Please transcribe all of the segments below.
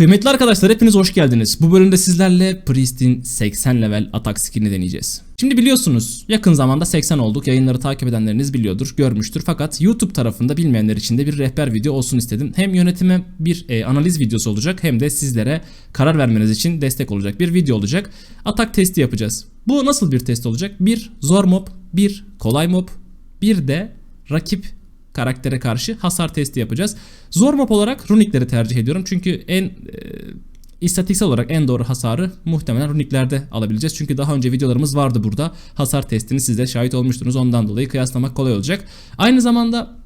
Kıymetli arkadaşlar hepiniz hoş geldiniz. Bu bölümde sizlerle Priest'in 80 level atak skillini deneyeceğiz. Şimdi biliyorsunuz yakın zamanda 80 olduk. Yayınları takip edenleriniz biliyordur, görmüştür. Fakat YouTube tarafında bilmeyenler için de bir rehber video olsun istedim. Hem yönetime bir e, analiz videosu olacak hem de sizlere karar vermeniz için destek olacak bir video olacak. Atak testi yapacağız. Bu nasıl bir test olacak? Bir zor mob, bir kolay mob, bir de rakip karaktere karşı hasar testi yapacağız. Zor map olarak runikleri tercih ediyorum. Çünkü en e, istatistiksel olarak en doğru hasarı muhtemelen runiklerde alabileceğiz. Çünkü daha önce videolarımız vardı burada. Hasar testini siz de şahit olmuştunuz. Ondan dolayı kıyaslamak kolay olacak. Aynı zamanda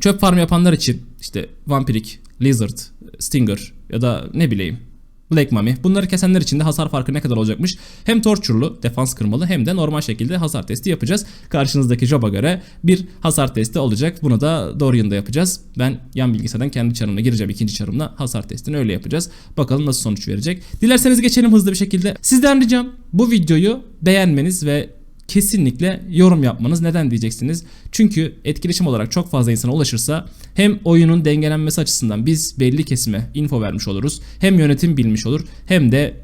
çöp farm yapanlar için işte Vampirik, Lizard, Stinger ya da ne bileyim Black Mummy. Bunları kesenler için de hasar farkı ne kadar olacakmış? Hem torturlu, defans kırmalı hem de normal şekilde hasar testi yapacağız. Karşınızdaki job'a göre bir hasar testi olacak. Bunu da Dorian'da yapacağız. Ben yan bilgisayardan kendi çarımla gireceğim ikinci çarımla hasar testini öyle yapacağız. Bakalım nasıl sonuç verecek. Dilerseniz geçelim hızlı bir şekilde. Sizden ricam bu videoyu beğenmeniz ve kesinlikle yorum yapmanız. Neden diyeceksiniz? Çünkü etkileşim olarak çok fazla insana ulaşırsa hem oyunun dengelenmesi açısından biz belli kesime info vermiş oluruz. Hem yönetim bilmiş olur hem de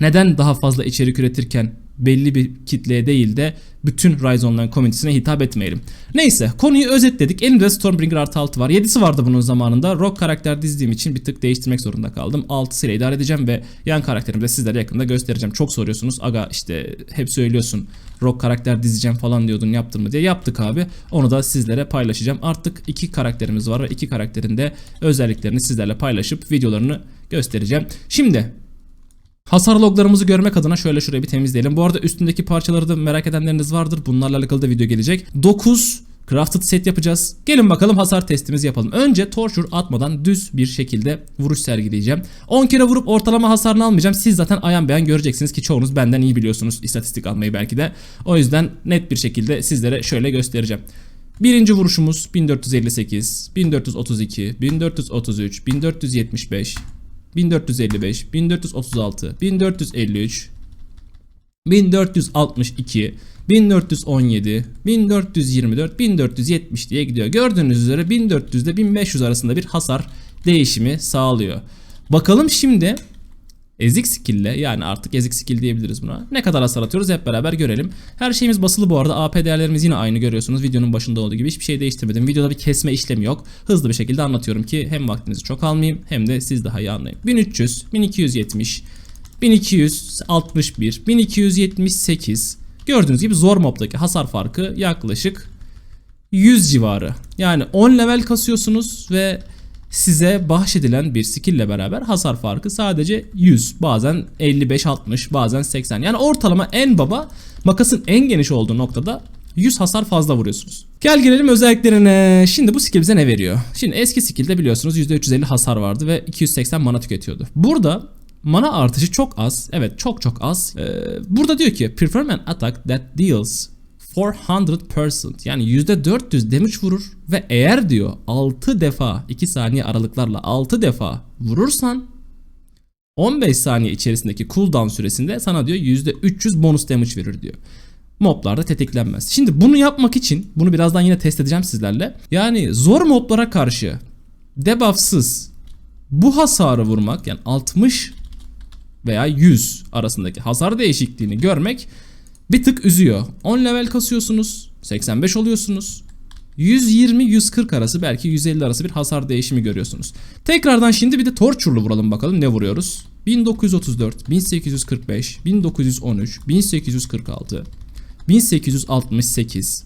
neden daha fazla içerik üretirken belli bir kitleye değil de bütün Rise Online komünitesine hitap etmeyelim. Neyse konuyu özetledik. Elimde Stormbringer artı 6 var. 7'si vardı bunun zamanında. Rock karakter dizdiğim için bir tık değiştirmek zorunda kaldım. 6 ile idare edeceğim ve yan karakterimi de sizlere yakında göstereceğim. Çok soruyorsunuz. Aga işte hep söylüyorsun. Rock karakter dizeceğim falan diyordun yaptın mı diye. Yaptık abi. Onu da sizlere paylaşacağım. Artık iki karakterimiz var ve iki karakterin de özelliklerini sizlerle paylaşıp videolarını göstereceğim. Şimdi Hasar loglarımızı görmek adına şöyle şurayı bir temizleyelim. Bu arada üstündeki parçaları da merak edenleriniz vardır. Bunlarla alakalı da video gelecek. 9 crafted set yapacağız. Gelin bakalım hasar testimizi yapalım. Önce torture atmadan düz bir şekilde vuruş sergileyeceğim. 10 kere vurup ortalama hasarını almayacağım. Siz zaten ayan beyan göreceksiniz ki çoğunuz benden iyi biliyorsunuz istatistik almayı belki de. O yüzden net bir şekilde sizlere şöyle göstereceğim. Birinci vuruşumuz 1458, 1432, 1433, 1475, 1455, 1436, 1453, 1462, 1417, 1424, 1470 diye gidiyor. Gördüğünüz üzere 1400 ile 1500 arasında bir hasar değişimi sağlıyor. Bakalım şimdi ezik skill ile yani artık ezik skill diyebiliriz buna. Ne kadar hasar atıyoruz hep beraber görelim. Her şeyimiz basılı bu arada. AP değerlerimiz yine aynı görüyorsunuz. Videonun başında olduğu gibi hiçbir şey değiştirmedim. Videoda bir kesme işlemi yok. Hızlı bir şekilde anlatıyorum ki hem vaktinizi çok almayayım hem de siz daha iyi anlayın. 1300, 1270, 1261, 1278. Gördüğünüz gibi zor mobdaki hasar farkı yaklaşık 100 civarı. Yani 10 level kasıyorsunuz ve size bahşedilen bir skill beraber hasar farkı sadece 100 bazen 55 60 bazen 80 yani ortalama en baba makasın en geniş olduğu noktada 100 hasar fazla vuruyorsunuz. Gel gelelim özelliklerine. Şimdi bu skill bize ne veriyor? Şimdi eski skill'de biliyorsunuz %350 hasar vardı ve 280 mana tüketiyordu. Burada mana artışı çok az. Evet çok çok az. Ee, burada diyor ki perform an attack that deals 400% yani %400 damage vurur ve eğer diyor 6 defa 2 saniye aralıklarla 6 defa vurursan 15 saniye içerisindeki cooldown süresinde sana diyor %300 bonus damage verir diyor. Moblarda tetiklenmez. Şimdi bunu yapmak için bunu birazdan yine test edeceğim sizlerle. Yani zor moblara karşı debuffsız bu hasarı vurmak yani 60 veya 100 arasındaki hasar değişikliğini görmek bir tık üzüyor. 10 level kasıyorsunuz. 85 oluyorsunuz. 120-140 arası belki 150 arası bir hasar değişimi görüyorsunuz. Tekrardan şimdi bir de torturlu vuralım bakalım ne vuruyoruz. 1934, 1845, 1913, 1846, 1868.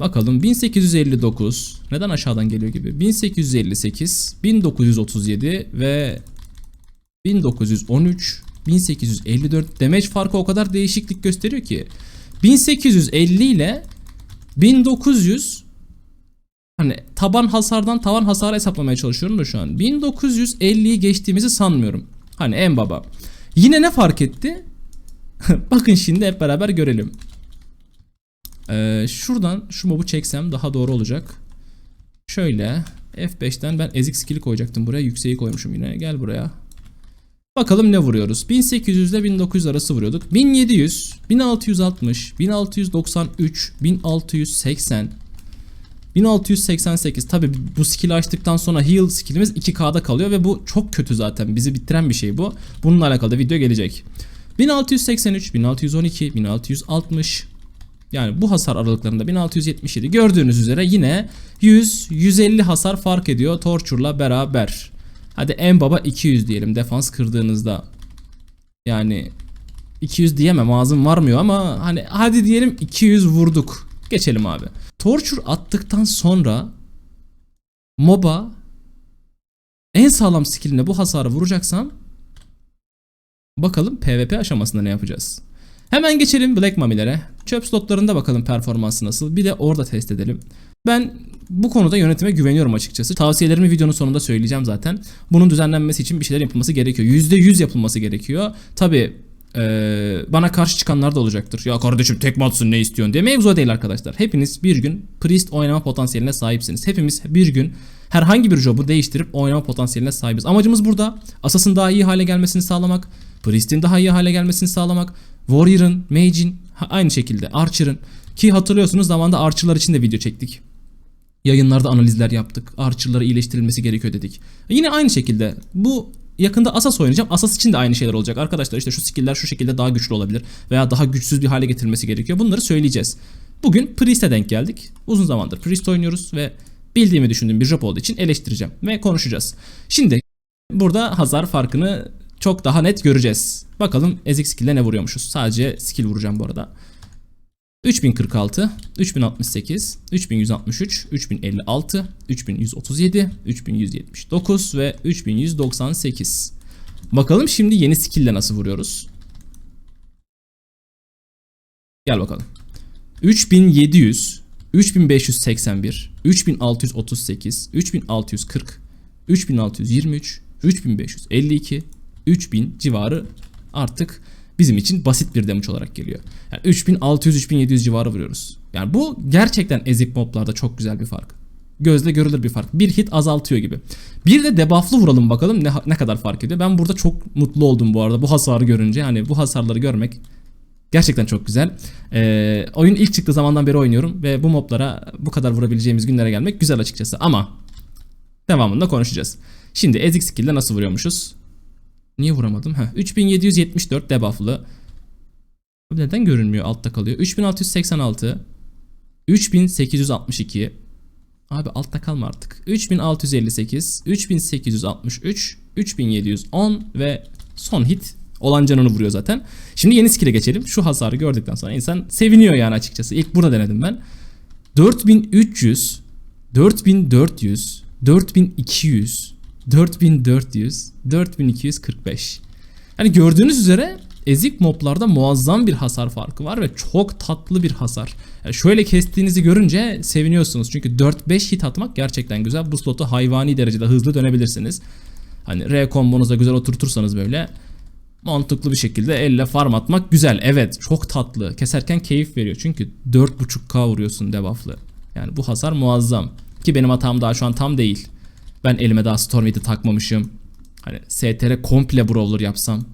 Bakalım 1859 neden aşağıdan geliyor gibi 1858 1937 ve 1913 1854 damage farkı o kadar değişiklik gösteriyor ki 1850 ile 1900 hani taban hasardan tavan hasar hesaplamaya çalışıyorum da şu an 1950'yi geçtiğimizi sanmıyorum. Hani en baba. Yine ne fark etti? Bakın şimdi hep beraber görelim. Ee, şuradan şu mobu çeksem daha doğru olacak. Şöyle F5'ten ben ezik skill'i koyacaktım buraya. Yükseği koymuşum yine. Gel buraya. Bakalım ne vuruyoruz. 1800 ile 1900 arası vuruyorduk. 1700, 1660, 1693, 1680, 1688 tabi bu skill'i açtıktan sonra heal skill'imiz 2K'da kalıyor ve bu çok kötü zaten bizi bitiren bir şey bu. Bununla alakalı da video gelecek. 1683, 1612, 1660 yani bu hasar aralıklarında 1677 gördüğünüz üzere yine 100 150 hasar fark ediyor Torture'la beraber. Hadi en baba 200 diyelim defans kırdığınızda. Yani 200 diyemem ağzım varmıyor ama hani hadi diyelim 200 vurduk. Geçelim abi. Torture attıktan sonra MOBA en sağlam skilline bu hasarı vuracaksam bakalım PvP aşamasında ne yapacağız. Hemen geçelim Black Mummy'lere. Çöp slotlarında bakalım performansı nasıl. Bir de orada test edelim. Ben bu konuda yönetime güveniyorum açıkçası. Tavsiyelerimi videonun sonunda söyleyeceğim zaten. Bunun düzenlenmesi için bir şeyler yapılması gerekiyor. %100 yapılması gerekiyor. Tabi bana karşı çıkanlar da olacaktır. Ya kardeşim tek atsın ne istiyorsun diye. Mevzu değil arkadaşlar. Hepiniz bir gün Priest oynama potansiyeline sahipsiniz. Hepimiz bir gün herhangi bir job'u değiştirip oynama potansiyeline sahibiz. Amacımız burada Assassin daha iyi hale gelmesini sağlamak. Priest'in daha iyi hale gelmesini sağlamak. Warrior'ın, Mage'in aynı şekilde Archer'ın ki hatırlıyorsunuz zamanda Archer'lar için de video çektik. Yayınlarda analizler yaptık. Archer'lara iyileştirilmesi gerekiyor dedik. Yine aynı şekilde bu yakında Asas oynayacağım. Asas için de aynı şeyler olacak. Arkadaşlar işte şu skill'ler şu şekilde daha güçlü olabilir veya daha güçsüz bir hale getirilmesi gerekiyor. Bunları söyleyeceğiz. Bugün Priest'e denk geldik. Uzun zamandır Priest oynuyoruz ve bildiğimi düşündüğüm bir job olduğu için eleştireceğim ve konuşacağız. Şimdi burada hasar farkını çok daha net göreceğiz. Bakalım ezik skill'e ne vuruyormuşuz. Sadece skill vuracağım bu arada. 3046, 3068, 3163, 3056, 3137, 3179 ve 3198. Bakalım şimdi yeni skill nasıl vuruyoruz. Gel bakalım. 3700, 3581, 3638, 3640, 3623, 3552, 3000 civarı artık bizim için basit bir damage olarak geliyor. Yani 3600-3700 civarı vuruyoruz. Yani bu gerçekten ezik moblarda çok güzel bir fark. Gözle görülür bir fark. Bir hit azaltıyor gibi. Bir de debufflı vuralım bakalım ne, ne kadar fark ediyor. Ben burada çok mutlu oldum bu arada bu hasarı görünce. Yani bu hasarları görmek gerçekten çok güzel. Ee, oyun ilk çıktığı zamandan beri oynuyorum ve bu moblara bu kadar vurabileceğimiz günlere gelmek güzel açıkçası. Ama devamında konuşacağız. Şimdi ezik skill'de nasıl vuruyormuşuz? Niye vuramadım? Heh, 3774 debufflı. Neden görünmüyor? Altta kalıyor. 3686 3862 Abi altta kalma artık. 3658 3863 3710 ve son hit olan canını vuruyor zaten. Şimdi yeni skill'e geçelim. Şu hasarı gördükten sonra insan seviniyor yani açıkçası. İlk burada denedim ben. 4300 4400 4200 4400, 4245. Yani gördüğünüz üzere ezik moblarda muazzam bir hasar farkı var ve çok tatlı bir hasar. Yani şöyle kestiğinizi görünce seviniyorsunuz. Çünkü 4-5 hit atmak gerçekten güzel. Bu slotu hayvani derecede hızlı dönebilirsiniz. Hani R kombonuza güzel oturtursanız böyle mantıklı bir şekilde elle farm atmak güzel. Evet çok tatlı. Keserken keyif veriyor. Çünkü 4.5k vuruyorsun debufflı. Yani bu hasar muazzam. Ki benim hatam daha şu an tam değil. Ben elime daha Stormwind'i takmamışım. Hani STR komple brawler yapsam.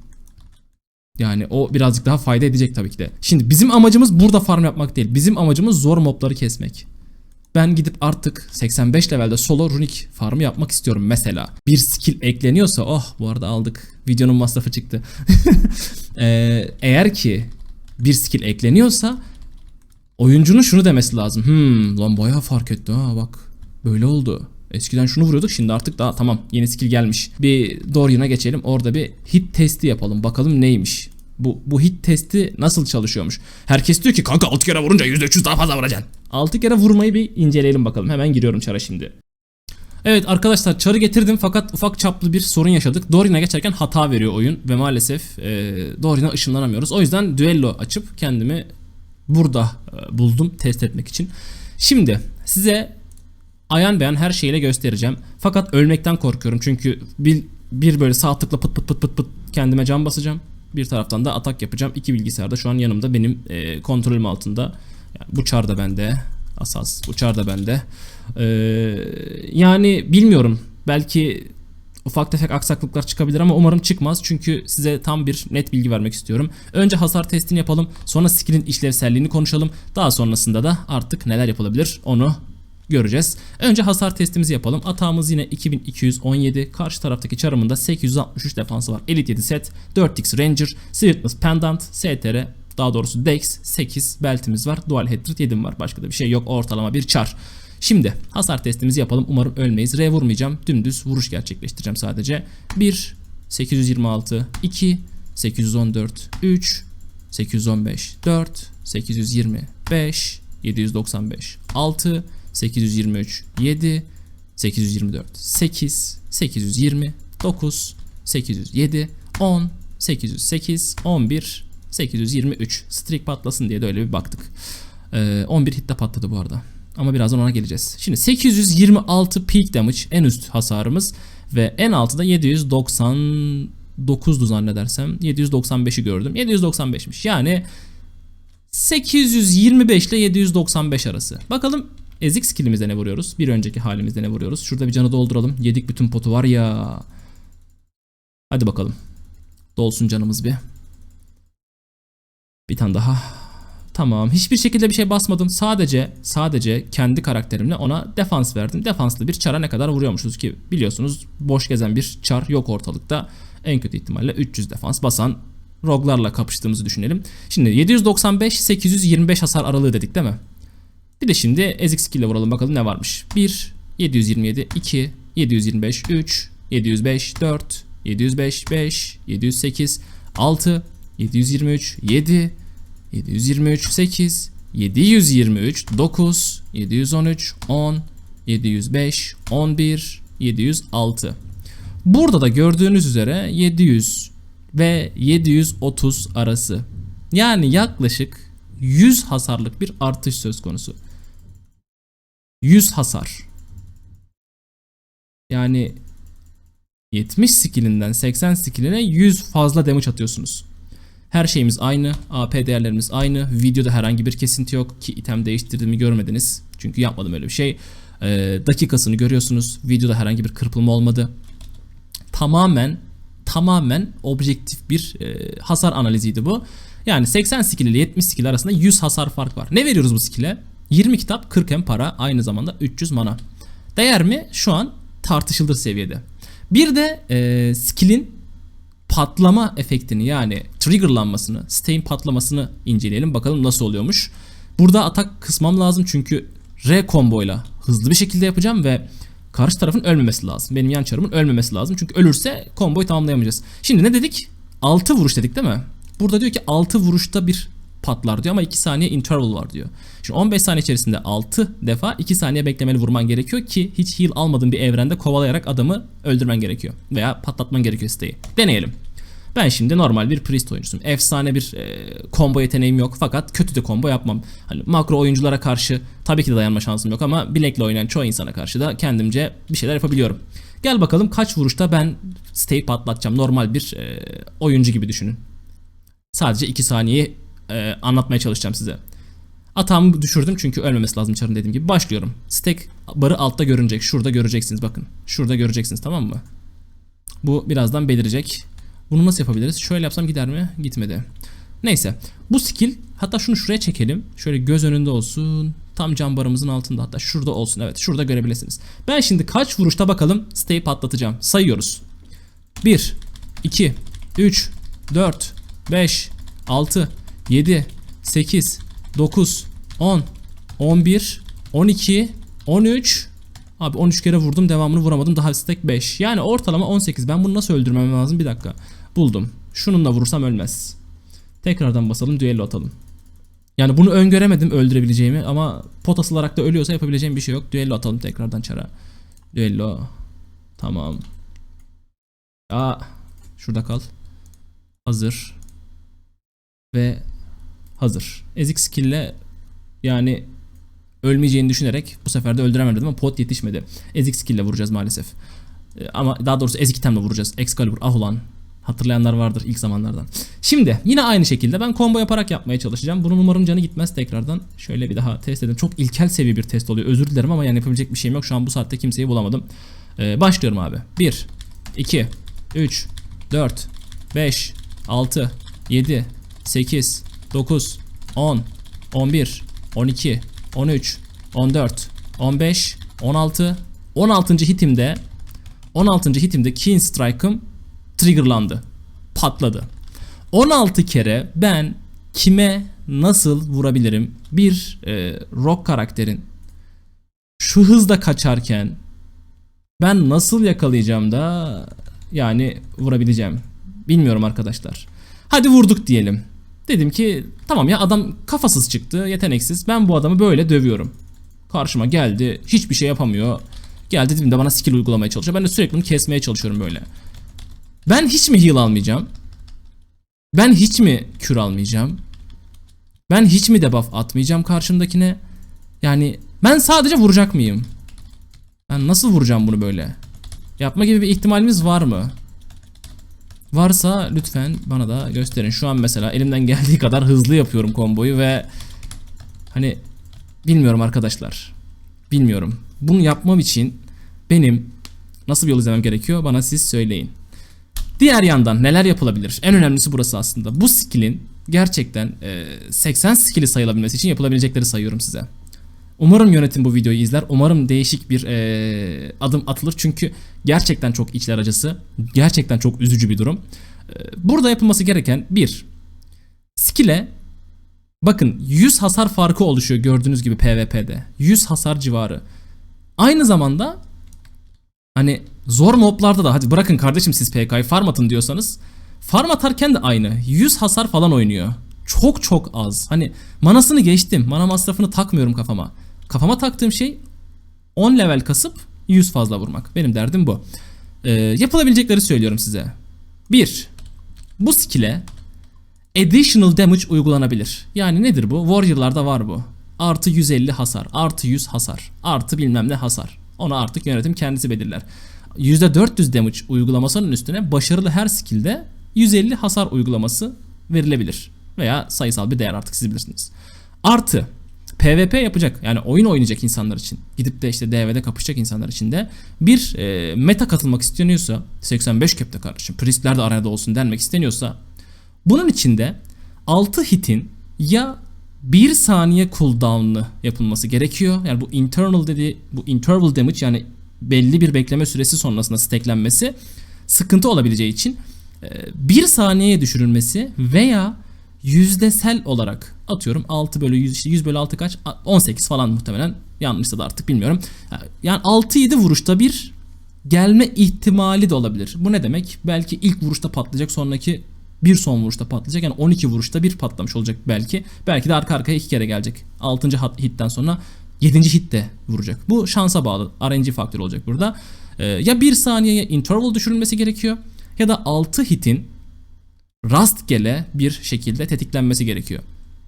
Yani o birazcık daha fayda edecek tabii ki de. Şimdi bizim amacımız burada farm yapmak değil. Bizim amacımız zor mobları kesmek. Ben gidip artık 85 levelde solo runic farmı yapmak istiyorum mesela. Bir skill ekleniyorsa oh bu arada aldık. Videonun masrafı çıktı. ee, eğer ki bir skill ekleniyorsa oyuncunun şunu demesi lazım. Hmm lan bayağı fark etti ha bak. Böyle oldu. Eskiden şunu vuruyorduk şimdi artık daha tamam yeni skill gelmiş. Bir Dorian'a geçelim orada bir hit testi yapalım bakalım neymiş. Bu, bu hit testi nasıl çalışıyormuş? Herkes diyor ki kanka 6 kere vurunca %300 daha fazla vuracaksın. 6 kere vurmayı bir inceleyelim bakalım. Hemen giriyorum çara şimdi. Evet arkadaşlar çarı getirdim fakat ufak çaplı bir sorun yaşadık. Dorian'a geçerken hata veriyor oyun ve maalesef e, Dorian'a ışınlanamıyoruz. O yüzden düello açıp kendimi burada e, buldum test etmek için. Şimdi size ayan beyan her şeyle göstereceğim. Fakat ölmekten korkuyorum çünkü bir, bir böyle sağ tıkla pıt pıt pıt pıt pıt kendime can basacağım. Bir taraftan da atak yapacağım. İki bilgisayar da şu an yanımda benim e, kontrolüm altında. Yani bu çar da bende. Asas bu çar da bende. E, yani bilmiyorum. Belki ufak tefek aksaklıklar çıkabilir ama umarım çıkmaz. Çünkü size tam bir net bilgi vermek istiyorum. Önce hasar testini yapalım. Sonra skill'in işlevselliğini konuşalım. Daha sonrasında da artık neler yapılabilir onu göreceğiz. Önce hasar testimizi yapalım. Atağımız yine 2217. Karşı taraftaki çarımında 863 defansı var. Elite 7 set, 4x Ranger, Sweetness Pendant, STR daha doğrusu Dex 8 beltimiz var. Dual Hatred 7'm var. Başka da bir şey yok. Ortalama bir çar. Şimdi hasar testimizi yapalım. Umarım ölmeyiz. R vurmayacağım. Dümdüz vuruş gerçekleştireceğim sadece. 1 826 2 814 3 815 4 825 795 6 823 7 824 8 820 9 807 10 808 11 823 streak patlasın diye de öyle bir baktık. Ee, 11 hitte patladı bu arada. Ama birazdan ona geleceğiz. Şimdi 826 peak damage en üst hasarımız ve en altıda 799'du zannedersem. 795'i gördüm. 795'miş. Yani 825 ile 795 arası. Bakalım ezik skillimizde ne vuruyoruz? Bir önceki halimizde ne vuruyoruz? Şurada bir canı dolduralım. Yedik bütün potu var ya. Hadi bakalım. Dolsun canımız bir. Bir tane daha. Tamam. Hiçbir şekilde bir şey basmadım. Sadece sadece kendi karakterimle ona defans verdim. Defanslı bir çara ne kadar vuruyormuşuz ki biliyorsunuz boş gezen bir çar yok ortalıkta. En kötü ihtimalle 300 defans basan roglarla kapıştığımızı düşünelim. Şimdi 795 825 hasar aralığı dedik değil mi? Bir de şimdi ezik skill vuralım bakalım ne varmış. 1 727 2 725 3 705 4 705 5 708 6 723 7 723 8 723 9 713 10 705 11 706 Burada da gördüğünüz üzere 700 ve 730 arası. Yani yaklaşık 100 hasarlık bir artış söz konusu. 100 hasar. Yani 70 skillinden 80 skilline 100 fazla damage atıyorsunuz. Her şeyimiz aynı. AP değerlerimiz aynı. Videoda herhangi bir kesinti yok ki item değiştirdiğimi görmediniz. Çünkü yapmadım öyle bir şey. Ee, dakikasını görüyorsunuz. Videoda herhangi bir kırpılma olmadı. Tamamen tamamen objektif bir e, hasar analiziydi bu. Yani 80 skill ile 70 skill arasında 100 hasar fark var. Ne veriyoruz bu skill'e? 20 kitap 40 hem para aynı zamanda 300 mana. Değer mi? Şu an tartışılır seviyede. Bir de e, skill'in patlama efektini yani triggerlanmasını, stain patlamasını inceleyelim. Bakalım nasıl oluyormuş. Burada atak kısmam lazım çünkü R komboyla hızlı bir şekilde yapacağım ve karşı tarafın ölmemesi lazım. Benim yan çarımın ölmemesi lazım. Çünkü ölürse komboyu tamamlayamayacağız. Şimdi ne dedik? 6 vuruş dedik değil mi? Burada diyor ki 6 vuruşta bir patlar diyor ama 2 saniye interval var diyor. Şimdi 15 saniye içerisinde 6 defa 2 saniye beklemeli vurman gerekiyor ki hiç heal almadığın bir evrende kovalayarak adamı öldürmen gerekiyor. Veya patlatman gerekiyor siteyi. Deneyelim. Ben şimdi normal bir priest oyuncusuyum. Efsane bir e, combo yeteneğim yok fakat kötü de combo yapmam. Hani makro oyunculara karşı tabii ki de dayanma şansım yok ama bilekle oynayan çoğu insana karşı da kendimce bir şeyler yapabiliyorum. Gel bakalım kaç vuruşta ben stay patlatacağım. Normal bir e, oyuncu gibi düşünün. Sadece 2 saniyeyi e, anlatmaya çalışacağım size. Atağımı düşürdüm çünkü ölmemesi lazım çarın dediğim gibi. Başlıyorum. Stack barı altta görünecek. Şurada göreceksiniz bakın. Şurada göreceksiniz tamam mı? Bu birazdan belirecek. Bunu nasıl yapabiliriz? Şöyle yapsam gider mi? Gitmedi. Neyse. Bu skill hatta şunu şuraya çekelim. Şöyle göz önünde olsun. Tam cam barımızın altında hatta şurada olsun. Evet şurada görebilirsiniz. Ben şimdi kaç vuruşta bakalım stay patlatacağım. Sayıyoruz. 1 2 3 4 5 6 7 8 9 10 11 12 13 Abi 13 kere vurdum devamını vuramadım. Daha stack 5 yani ortalama 18 ben bunu nasıl öldürmem lazım? Bir dakika. Buldum. Şununla vurursam ölmez. Tekrardan basalım düello atalım. Yani bunu öngöremedim öldürebileceğimi ama pot asılarak da ölüyorsa yapabileceğim bir şey yok. Düello atalım tekrardan çara. Düello. Tamam. Aa, şurada kal. Hazır. Ve hazır. Ezik skill ile yani ölmeyeceğini düşünerek bu sefer de öldüremem dedim ama pot yetişmedi. Ezik skill ile vuracağız maalesef. Ee, ama daha doğrusu ezik itemle vuracağız. Excalibur ah ulan. Hatırlayanlar vardır ilk zamanlardan. Şimdi yine aynı şekilde ben combo yaparak yapmaya çalışacağım. Bunun umarım canı gitmez tekrardan. Şöyle bir daha test edelim. Çok ilkel seviye bir test oluyor. Özür dilerim ama yani yapabilecek bir şeyim yok. Şu an bu saatte kimseyi bulamadım. Ee, başlıyorum abi. 1, 2, 3, 4, 5, 6, 7, 8, 9, 10, 11, 12, 13, 14, 15, 16, 16. hitimde 16. hitimde Keen Strike'ım triggerlandı. Patladı. 16 kere ben kime nasıl vurabilirim? Bir e, rock karakterin şu hızda kaçarken ben nasıl yakalayacağım da yani vurabileceğim. Bilmiyorum arkadaşlar. Hadi vurduk diyelim. Dedim ki tamam ya adam kafasız çıktı, yeteneksiz. Ben bu adamı böyle dövüyorum. Karşıma geldi, hiçbir şey yapamıyor. Geldi dedim de bana skill uygulamaya çalışıyor. Ben de sürekli bunu kesmeye çalışıyorum böyle. Ben hiç mi heal almayacağım? Ben hiç mi kür almayacağım? Ben hiç mi debuff atmayacağım karşımdakine? Yani ben sadece vuracak mıyım? Ben nasıl vuracağım bunu böyle? Yapma gibi bir ihtimalimiz var mı? Varsa lütfen bana da gösterin. Şu an mesela elimden geldiği kadar hızlı yapıyorum komboyu ve hani bilmiyorum arkadaşlar. Bilmiyorum. Bunu yapmam için benim nasıl bir yol izlemem gerekiyor bana siz söyleyin. Diğer yandan neler yapılabilir? En önemlisi burası aslında. Bu skill'in gerçekten e, 80 skill'i sayılabilmesi için yapılabilecekleri sayıyorum size. Umarım yönetim bu videoyu izler. Umarım değişik bir e, adım atılır. Çünkü gerçekten çok içler acısı. Gerçekten çok üzücü bir durum. E, burada yapılması gereken bir skill'e bakın 100 hasar farkı oluşuyor gördüğünüz gibi PvP'de. 100 hasar civarı. Aynı zamanda hani zor moblarda da hadi bırakın kardeşim siz PK'yı farm atın diyorsanız farm atarken de aynı. 100 hasar falan oynuyor. Çok çok az. Hani manasını geçtim. Mana masrafını takmıyorum kafama. Kafama taktığım şey 10 level kasıp 100 fazla vurmak. Benim derdim bu. Ee, yapılabilecekleri söylüyorum size. 1. Bu skill'e additional damage uygulanabilir. Yani nedir bu? Warrior'larda var bu. Artı 150 hasar, artı 100 hasar, artı bilmem ne hasar. Onu artık yönetim kendisi belirler. %400 damage uygulamasının üstüne başarılı her skill'de 150 hasar uygulaması verilebilir. Veya sayısal bir değer artık siz bilirsiniz. Artı PvP yapacak yani oyun oynayacak insanlar için gidip de işte DV'de kapışacak insanlar için de bir e, meta katılmak isteniyorsa 85 cap'te kardeşim priestler de arada olsun denmek isteniyorsa bunun içinde 6 hitin ya 1 saniye cooldown'lı yapılması gerekiyor. Yani bu internal dediği bu interval damage yani belli bir bekleme süresi sonrasında stacklenmesi sıkıntı olabileceği için 1 saniyeye düşürülmesi veya yüzdesel olarak atıyorum 6 bölü 100 işte 100 bölü 6 kaç 18 falan muhtemelen yanlışsa da artık bilmiyorum. Yani 6-7 vuruşta bir gelme ihtimali de olabilir. Bu ne demek? Belki ilk vuruşta patlayacak sonraki bir son vuruşta patlayacak. Yani 12 vuruşta bir patlamış olacak belki. Belki de arka arkaya iki kere gelecek. 6. hitten sonra 7. hit de vuracak. Bu şansa bağlı. RNG faktörü olacak burada. Ee, ya 1 saniyeye interval düşürülmesi gerekiyor ya da 6 hitin rastgele bir şekilde tetiklenmesi gerekiyor.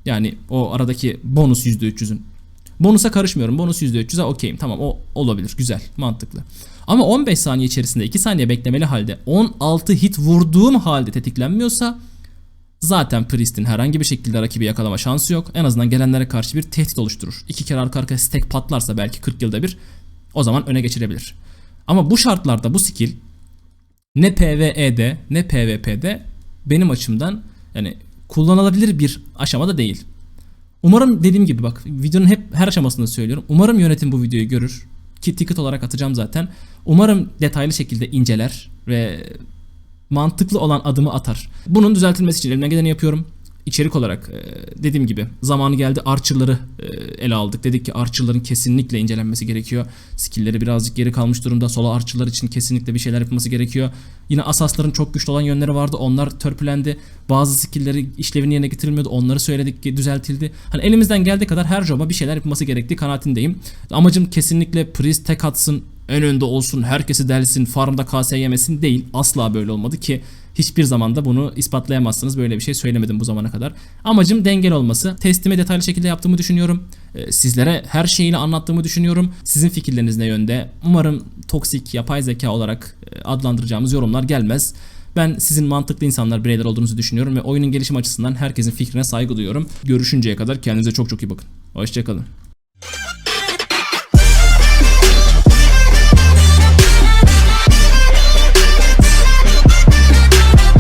Yani o aradaki bonus %300'ün. Bonusa karışmıyorum. Bonus %300'e okeyim. Tamam o olabilir. Güzel. Mantıklı. Ama 15 saniye içerisinde 2 saniye beklemeli halde 16 hit vurduğum halde tetiklenmiyorsa zaten Priest'in herhangi bir şekilde rakibi yakalama şansı yok. En azından gelenlere karşı bir tehdit oluşturur. İki kere arka arkaya stack patlarsa belki 40 yılda bir o zaman öne geçirebilir. Ama bu şartlarda bu skill ne PvE'de ne PvP'de benim açımdan yani kullanılabilir bir aşamada değil. Umarım dediğim gibi bak videonun hep her aşamasında söylüyorum. Umarım yönetim bu videoyu görür. Ki ticket olarak atacağım zaten. Umarım detaylı şekilde inceler ve mantıklı olan adımı atar. Bunun düzeltilmesi için elimden geleni yapıyorum. İçerik olarak e, dediğim gibi zamanı geldi Archer'ları e, ele aldık. Dedik ki Archer'ların kesinlikle incelenmesi gerekiyor. Skill'leri birazcık geri kalmış durumda. Sola Archer'lar için kesinlikle bir şeyler yapılması gerekiyor. Yine Asas'ların çok güçlü olan yönleri vardı. Onlar törpülendi. Bazı skill'leri işlevini yerine getirilmiyordu. Onları söyledik ki düzeltildi. Hani elimizden geldiği kadar her job'a bir şeyler yapılması gerektiği kanaatindeyim. Amacım kesinlikle Priest tek atsın, en önde olsun, herkesi delsin, farmda KS yemesin değil. Asla böyle olmadı ki hiçbir zamanda bunu ispatlayamazsınız. Böyle bir şey söylemedim bu zamana kadar. Amacım dengeli olması. Testimi detaylı şekilde yaptığımı düşünüyorum. Ee, sizlere her şeyini anlattığımı düşünüyorum. Sizin fikirleriniz ne yönde? Umarım toksik, yapay zeka olarak e, adlandıracağımız yorumlar gelmez. Ben sizin mantıklı insanlar, bireyler olduğunuzu düşünüyorum ve oyunun gelişim açısından herkesin fikrine saygı duyuyorum. Görüşünceye kadar kendinize çok çok iyi bakın. Hoşçakalın.